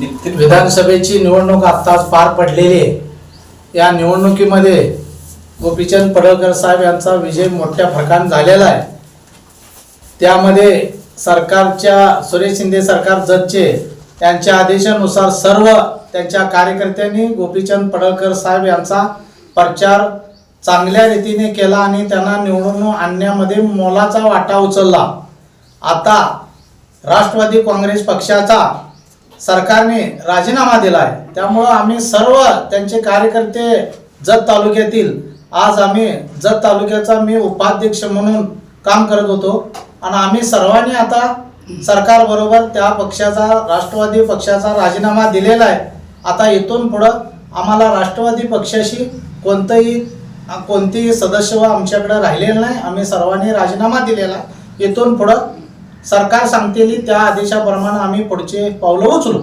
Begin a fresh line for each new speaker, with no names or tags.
विधानसभेची निवडणूक आत्ताच पार पडलेली आहे. या निवडणुकीमध्ये गोपीचंद पडळकर साहेब यांचा विजय मोठ्या फरकान झालेला आहे. त्यामध्ये सरकारच्या सुरेश शिंदे सरकार जजचे त्यांच्या आदेशानुसार सर्व त्यांच्या कार्यकर्त्यांनी गोपीचंद पडळकर साहेब यांचा प्रचार चांगल्या रीतीने केला आणि त्यांना निवडून आणण्यामध्ये मोलाचा वाटा उचलला. आता राष्ट्रवादी काँग्रेस पक्षाचा सरकारने राजीनामा दिला आहे त्यामुळं आम्ही सर्व त्यांचे कार्यकर्ते जत तालुक्यातील आज आम्ही जत तालुक्याचा मी उपाध्यक्ष म्हणून काम करत होतो. आणि आम्ही सर्वांनी आता सरकारबरोबर त्या पक्षाचा राष्ट्रवादी पक्षाचा राजीनामा दिलेला आहे. आता इथून पुढं आम्हाला राष्ट्रवादी पक्षाशी कोणतंही कोणतेही सदस्य आमच्याकडे राहिलेलं नाही. आम्ही सर्वांनी राजीनामा दिलेला आहे. इथून पुढं सरकार सांगतेली त्या आदेशाप्रमाणे आम्ही पुढचे पावलं उचलू.